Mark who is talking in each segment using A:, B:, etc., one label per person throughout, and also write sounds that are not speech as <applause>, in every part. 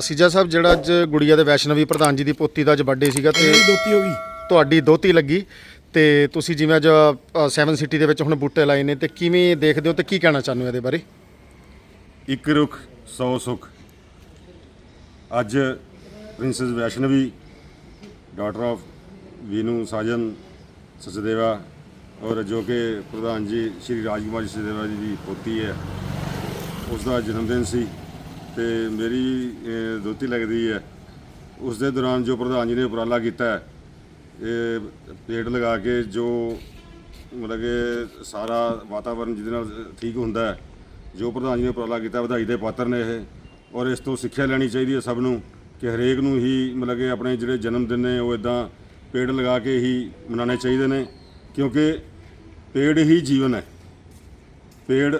A: ਅਸੀਜਾ ਸਾਹਿਬ ਜਿਹੜਾ ਅੱਜ ਗੁੜੀਆ ਦੇ ਵੈਸ਼ਨਵੀ ਪ੍ਰਧਾਨ ਜੀ ਦੀ ਪੋਤੀ ਦਾ ਅੱਜ ਬਰਥਡੇ ਸੀਗਾ ਤੇ
B: ਦੋਤੀ ਹੋ ਗਈ।
A: ਤੁਹਾਡੀ ਦੋਤੀ ਲੱਗੀ ਤੇ ਤੁਸੀਂ ਜਿਵੇਂ ਅੱਜ 7 ਸਿਟੀ ਦੇ ਵਿੱਚ ਹੁਣ ਬੂਟੇ ਲਾਏ ਨੇ ਤੇ ਕਿਵੇਂ ਦੇਖਦੇ ਹੋ ਤੇ ਕੀ ਕਹਿਣਾ ਚਾਹੁੰਦੇ ਹੋ ਇਹਦੇ ਬਾਰੇ?
C: ਇੱਕ ਰੁੱਖ 100 ਸੁੱਖ। ਅੱਜ princess Vaishnavi daughter of Veenu Sajan Sachdeva ਔਰ ਜੋ ਕਿ ਪ੍ਰਧਾਨ ਜੀ ਸ਼੍ਰੀ ਰਾਜਕੁਮਾਰ ਸਚਦੇਵਾ ਜੀ ਦੀ ਪੋਤੀ ਹੈ ਉਸ ਦਾ ਜਨਮ ਦਿਨ ਸੀ। ਤੇ ਮੇਰੀ ਦੋਤੀ ਲੱਗਦੀ ਹੈ। ਉਸ ਦੇ ਦੌਰਾਨ ਜੋ ਪ੍ਰਧਾਨ ਜੀ ਨੇ ਉਪਰਾਲਾ ਕੀਤਾ ਹੈ, ਇਹ ਪੇੜ ਲਗਾ ਕੇ ਜੋ ਮਤਲਬ ਕਿ ਸਾਰਾ ਵਾਤਾਵਰਨ ਜਿਹਦੇ ਨਾਲ ਠੀਕ ਹੁੰਦਾ ਹੈ, ਜੋ ਪ੍ਰਧਾਨ ਜੀ ਨੇ ਉਪਰਾਲਾ ਕੀਤਾ, ਵਧਾਈ ਦੇ ਪਾਤਰ ਨੇ ਇਹ, ਔਰ ਇਸ ਤੋਂ ਸਿੱਖਿਆ ਲੈਣੀ ਚਾਹੀਦੀ ਹੈ ਸਭ ਨੂੰ ਕਿ ਹਰੇਕ ਨੂੰ ਹੀ ਮਤਲਬ ਕਿ ਆਪਣੇ ਜਿਹੜੇ ਜਨਮ ਦਿਨ ਨੇ, ਉਹ ਇਦਾਂ ਪੇੜ ਲਗਾ ਕੇ ਹੀ ਮਨਾਉਣੇ ਚਾਹੀਦੇ ਨੇ, ਕਿਉਂਕਿ ਪੇੜ ਹੀ ਜੀਵਨ ਹੈ। ਪੇੜ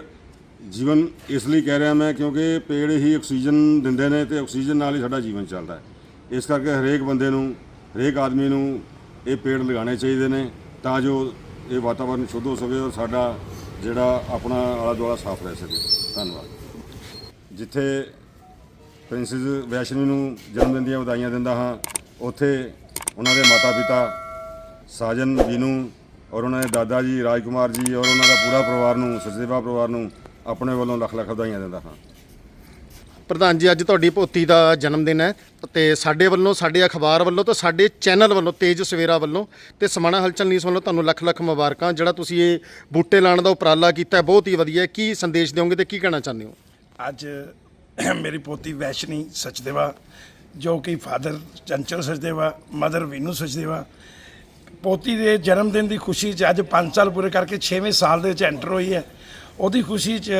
C: ਜੀਵਨ ਇਸ ਲਈ ਕਹਿ ਰਿਹਾ ਮੈਂ ਕਿਉਂਕਿ ਪੇੜ ਹੀ ਆਕਸੀਜਨ ਦਿੰਦੇ ਨੇ ਤੇ ਆਕਸੀਜਨ ਨਾਲ ਹੀ ਸਾਡਾ ਜੀਵਨ ਚੱਲਦਾ ਹੈ। ਇਸ ਕਰਕੇ ਹਰੇਕ ਬੰਦੇ ਨੂੰ, ਹਰੇਕ ਆਦਮੀ ਨੂੰ ਇਹ ਪੇੜ ਲਗਾਉਣੇ ਚਾਹੀਦੇ ਨੇ ਤਾਂ ਜੋ ਇਹ ਵਾਤਾਵਰਨ ਸ਼ੁੱਧ ਹੋ ਸਕੇ ਔਰ ਸਾਡਾ ਜਿਹੜਾ ਆਪਣਾ ਆਲਾ ਦੁਆਲਾ ਸਾਫ਼ ਰਹਿ ਸਕੇ। ਧੰਨਵਾਦ। ਜਿੱਥੇ ਪ੍ਰਿੰਸੈਸ ਵੈਸ਼ਨਵੀ ਨੂੰ ਜਨਮ ਦਿਨ ਦੀਆਂ ਵਧਾਈਆਂ ਦਿੰਦਾ ਹਾਂ, ਉੱਥੇ ਉਹਨਾਂ ਦੇ ਮਾਤਾ ਪਿਤਾ ਸਾਜਨ ਵੀਨੂ ਔਰ ਉਹਨਾਂ ਦੇ ਦਾਦਾ ਜੀ ਰਾਜਕੁਮਾਰ ਜੀ ਔਰ ਉਹਨਾਂ ਦਾ ਪੂਰਾ ਪਰਿਵਾਰ ਨੂੰ, ਸਚਦੇਵਾ ਪਰਿਵਾਰ ਨੂੰ ਆਪਣੇ ਵੱਲੋਂ ਲੱਖ ਲੱਖ ਵਧਾਈਆਂ ਦਿੰਦਾ ਹਾਂ।
A: ਪ੍ਰਧਾਨ ਜੀ ਅੱਜ ਤੁਹਾਡੀ ਪੋਤੀ ਦਾ ਜਨਮ ਦਿਨ ਹੈ ਤੇ ਸਾਡੇ ਵੱਲੋਂ ਸਾਡੇ ਅਖਬਾਰ ਵੱਲੋਂ ਤੇ ਸਾਡੇ ਚੈਨਲ ਵੱਲੋਂ ਤੇਜ ਸਵੇਰਾ ਵੱਲੋਂ ਤੇ ਸਮਾਣਾ ਹਲਚਲ ਨਿਊਜ਼ ਵੱਲੋਂ ਤੁਹਾਨੂੰ ਲੱਖ ਲੱਖ ਮੁਬਾਰਕਾਂ। ਜਿਹੜਾ ਤੁਸੀਂ ਇਹ ਬੂਟੇ ਲਾਉਣ ਦਾ ਉਪਰਾਲਾ ਕੀਤਾ ਬਹੁਤ ਹੀ ਵਧੀਆ। ਕੀ ਸੰਦੇਸ਼ ਦਿਓਗੇ ਤੇ ਕੀ ਕਹਿਣਾ ਚਾਹੁੰਦੇ ਹੋ?
B: ਅੱਜ ਮੇਰੀ ਪੋਤੀ ਵੈਸ਼ਨੀ ਸਚਦੇਵਾ ਜੋ ਕਿ ਫਾਦਰ ਚੰਚਲ ਸਚਦੇਵਾ ਮਦਰ ਵੀਨੂ ਸਚਦੇਵਾ ਪੋਤੀ ਦੇ ਜਨਮ ਦਿਨ ਦੀ ਖੁਸ਼ੀ 'ਚ ਅੱਜ 5 ਸਾਲ ਪੂਰੇ ਕਰਕੇ 6ਵੇਂ ਸਾਲ ਦੇ ਵਿੱਚ ਐਂਟਰ ਹੋਈ ਹੈ। ਉਹਦੀ ਖੁਸ਼ੀ 'ਚ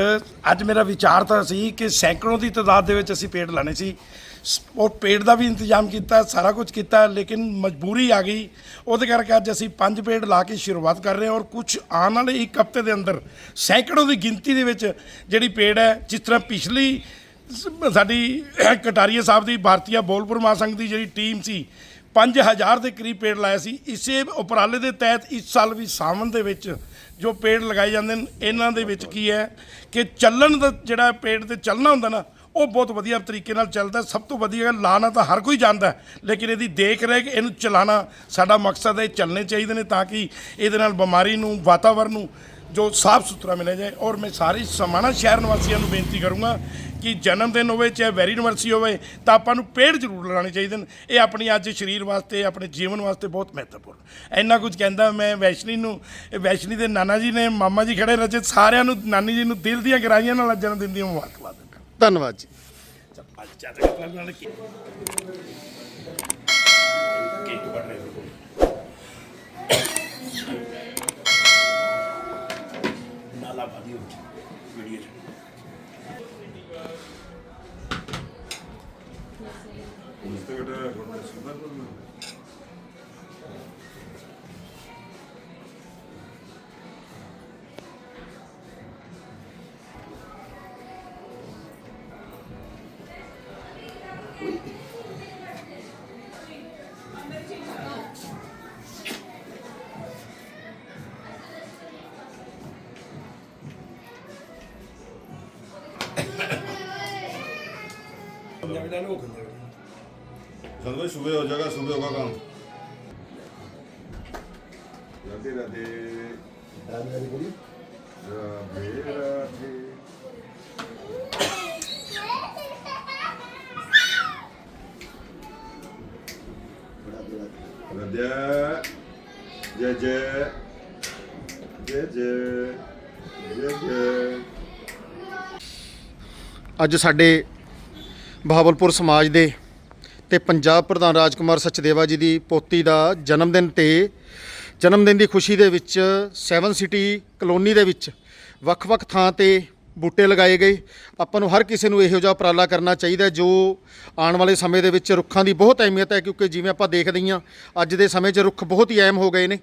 B: ਅੱਜ ਮੇਰਾ ਵਿਚਾਰ ਤਾਂ ਸੀ ਕਿ ਸੈਂਕੜੋਂ ਦੀ ਤਾਦਾਦ ਦੇ ਵਿੱਚ ਅਸੀਂ ਪੇੜ ਲਾਣੇ ਸੀ। ਸ- ਉਹ ਪੇੜ ਦਾ ਵੀ ਇੰਤਜ਼ਾਮ ਕੀਤਾ, ਸਾਰਾ ਕੁਝ ਕੀਤਾ, ਲੇਕਿਨ ਮਜਬੂਰੀ ਆ ਗਈ। ਉਹਦੇ ਕਰਕੇ ਅੱਜ ਅਸੀਂ ਪੰਜ ਪੇੜ ਲਾ ਕੇ ਸ਼ੁਰੂਆਤ ਕਰ ਰਹੇ ਹਾਂ ਔਰ ਕੁਝ ਆਉਣ ਵਾਲੇ ਇੱਕ ਹਫ਼ਤੇ ਦੇ ਅੰਦਰ ਸੈਂਕੜੋਂ ਦੀ ਗਿਣਤੀ ਦੇ ਵਿੱਚ ਜਿਹੜੀ ਪੇੜ ਹੈ, ਜਿਸ ਤਰ੍ਹਾਂ ਪਿਛਲੀ ਸਾਡੀ <coughs> ਕਟਾਰੀਆ ਸਾਹਿਬ ਦੀ, ਭਾਰਤੀਆ ਬੋਲਪੁਰ ਮਹਾਸੰਘ ਦੀ ਜਿਹੜੀ ਟੀਮ ਸੀ 5000 ਦੇ ਕਰੀਬ ਪੇੜ ਲਾਇਆ ਸੀ। ਇਸੇ ਉਪਰਾਲੇ ਦੇ ਤਹਿਤ ਇਸ ਸਾਲ ਵੀ ਸਾਵਣ ਦੇ ਵਿੱਚ ਜੋ ਪੇੜ ਲਗਾਏ ਜਾਂਦੇ ਨੇ, ਇਹਨਾਂ ਦੇ ਵਿੱਚ ਕੀ ਹੈ ਕਿ ਚੱਲਣ ਦਾ ਜਿਹੜਾ ਪੇੜ ਤੇ ਚੱਲਣਾ ਹੁੰਦਾ ਨਾ, ਉਹ ਬਹੁਤ ਵਧੀਆ ਤਰੀਕੇ ਨਾਲ ਚੱਲਦਾ ਸਭ ਤੋਂ ਵਧੀਆ ਲਾਣਾ ਤਾਂ ਹਰ ਕੋਈ ਜਾਣਦਾ ਲੇਕਿਨ ਇਹਦੀ ਦੇਖ ਰੇਖ ਇਹਨੂੰ ਚਲਾਣਾ ਸਾਡਾ ਮਕਸਦ ਹੈ, ਇਹ ਚੱਲਣੇ ਚਾਹੀਦੇ ਨੇ ਤਾਂ ਕਿ ਇਹਦੇ ਨਾਲ ਬਿਮਾਰੀ ਨੂੰ, ਵਾਤਾਵਰਨ ਨੂੰ ਜੋ ਸਾਫ਼ ਸੁਥਰਾ ਮਿਲਿਆ ਜਾਏ। ਔਰ ਮੈਂ ਸਾਰੇ ਸਮਾਣਾ ਸ਼ਹਿਰ ਨਿਵਾਸੀਆਂ ਨੂੰ ਬੇਨਤੀ ਕਰੂੰਗਾ ਕਿ ਜਨਮ ਦਿਨ ਹੋਵੇ ਚਾਹੇ ਵੈਰੀ ਯੂਨੀਵਰਸਿਟੀ ਹੋਵੇ ਤਾਂ ਆਪਾਂ ਨੂੰ ਪੇੜ ਜ਼ਰੂਰ ਲਗਾਉਣੇ ਚਾਹੀਦੇ ਨੇ। ਇਹ ਆਪਣੀ ਅੱਜ ਸਰੀਰ ਵਾਸਤੇ ਆਪਣੇ ਜੀਵਨ ਵਾਸਤੇ ਬਹੁਤ ਮਹੱਤਵਪੂਰਨ। ਇੰਨਾ ਕੁਝ ਕਹਿੰਦਾ ਮੈਂ ਵੈਸ਼ਨੀ ਨੂੰ ਵੈਸ਼ਨੀ ਦੇ ਨਾਨਾ ਜੀ ਨੇ ਮਾਮਾ ਜੀ ਖੜੇ ਰਜੇ ਸਾਰਿਆਂ ਨੂੰ ਨਾਨੀ ਜੀ ਨੂੰ ਦਿਲ ਦੀਆਂ ਗਰਾਈਆਂ ਨਾਲ ਜਨਮ ਦਿਨ ਦੀਆਂ ਮੁਬਾਰਕਬਾਦ ਦਿੰਦਾ।
A: ਧੰਨਵਾਦ ਜੀ।
B: ਕੇਕ ਬਣ ਰਿਹਾ ਨਾਲਾ ਭਾਦੀ ਵੀਡੀਓ
C: चलो भाई सुबह हो जाएगा सुबह होगा काम राधे राधे राधे राधे राधे जय जय जय जय जय जय
A: ਅੱਜ ਸਾਡੇ ਬਹਾਵਲਪੁਰ ਸਮਾਜ ਦੇ ਤੇ ਪੰਜਾਬ ਪ੍ਰਧਾਨ ਰਾਜਕੁਮਾਰ ਸਚਦੇਵਾ ਜੀ ਦੀ ਪੋਤੀ ਦਾ ਜਨਮ ਦਿਨ ਤੇ ਜਨਮ ਦਿਨ ਦੀ ਖੁਸ਼ੀ ਦੇ ਵਿੱਚ ਸੈਵਨ ਸਿਟੀ ਕਲੋਨੀ ਦੇ ਵਿੱਚ ਵੱਖ-ਵੱਖ ਥਾਂ ਤੇ ਬੂਟੇ ਲਗਾਏ ਗਏ। ਆਪਾਂ ਨੂੰ ਹਰ ਕਿਸੇ ਨੂੰ ਇਹੋ ਜਿਹਾ ਉਪਰਾਲਾ ਕਰਨਾ ਚਾਹੀਦਾ ਜੋ ਆਉਣ ਵਾਲੇ ਸਮੇਂ ਦੇ ਵਿੱਚ ਰੁੱਖਾਂ ਦੀ ਬਹੁਤ ਅਹਿਮੀਅਤ ਹੈ ਕਿਉਂਕਿ ਜਿਵੇਂ ਆਪਾਂ ਦੇਖਦੇ ਹਾਂ ਅੱਜ ਦੇ ਸਮੇਂ 'ਚ ਰੁੱਖ ਬਹੁਤ ਹੀ ਅਹਿਮ ਹੋ ਗਏ ਨੇ।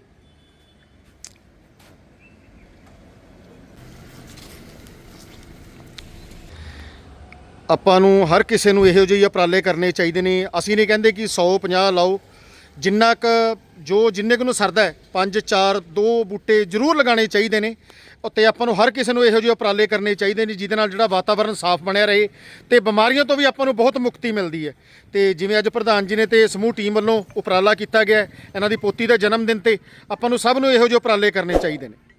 A: ਆਪਾਂ ਨੂੰ ਹਰ ਕਿਸੇ ਨੂੰ ਇਹੋ ਜਿਹੇ ਉਪਰਾਲੇ ਕਰਨੇ ਚਾਹੀਦੇ ਨੇ। ਅਸੀਂ ਨਹੀਂ ਕਹਿੰਦੇ ਕਿ 100 50 ਲਾਓ। ਜਿੰਨਾ ਕ ਜੋ ਜਿੰਨੇ ਕੁ ਨੂੰ ਸਰਦਾ ਹੈ, ਪੰਜ, ਚਾਰ, ਦੋ ਬੂਟੇ ਜ਼ਰੂਰ ਲਗਾਉਣੇ ਚਾਹੀਦੇ ਨੇ। ਅਤੇ ਆਪਾਂ ਨੂੰ ਹਰ ਕਿਸੇ ਨੂੰ ਇਹੋ ਜਿਹੇ ਉਪਰਾਲੇ ਕਰਨੇ ਚਾਹੀਦੇ ਨੇ, ਜਿਹਦੇ ਨਾਲ ਜਿਹੜਾ ਵਾਤਾਵਰਣ ਸਾਫ਼ ਬਣਿਆ ਰਹੇ ਤੇ ਬਿਮਾਰੀਆਂ ਤੋਂ ਵੀ ਆਪਾਂ ਨੂੰ ਬਹੁਤ ਮੁਕਤੀ ਮਿਲਦੀ ਹੈ। ਤੇ ਜਿਵੇਂ ਅੱਜ ਪ੍ਰਧਾਨ ਜੀ ਨੇ ਤੇ ਸਮੂਹ ਟੀਮ ਵੱਲੋਂ ਉਪਰਾਲਾ ਕੀਤਾ ਗਿਆ ਇਹਨਾਂ ਦੀ ਪੋਤੀ ਦਾ ਜਨਮ ਦਿਨ ਤੇ ਆਪਾਂ ਨੂੰ ਸਭ ਨੂੰ ਇਹੋ ਜਿਹੇ ਉਪਰਾਲੇ ਕਰਨੇ ਚਾਹੀਦੇ ਨੇ।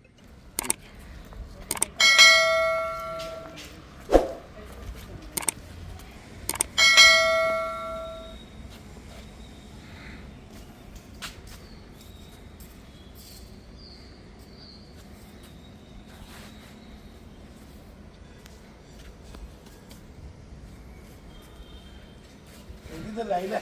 B: ਇਹਦੀ ਤਾਂ ਲਾਈ ਲੈ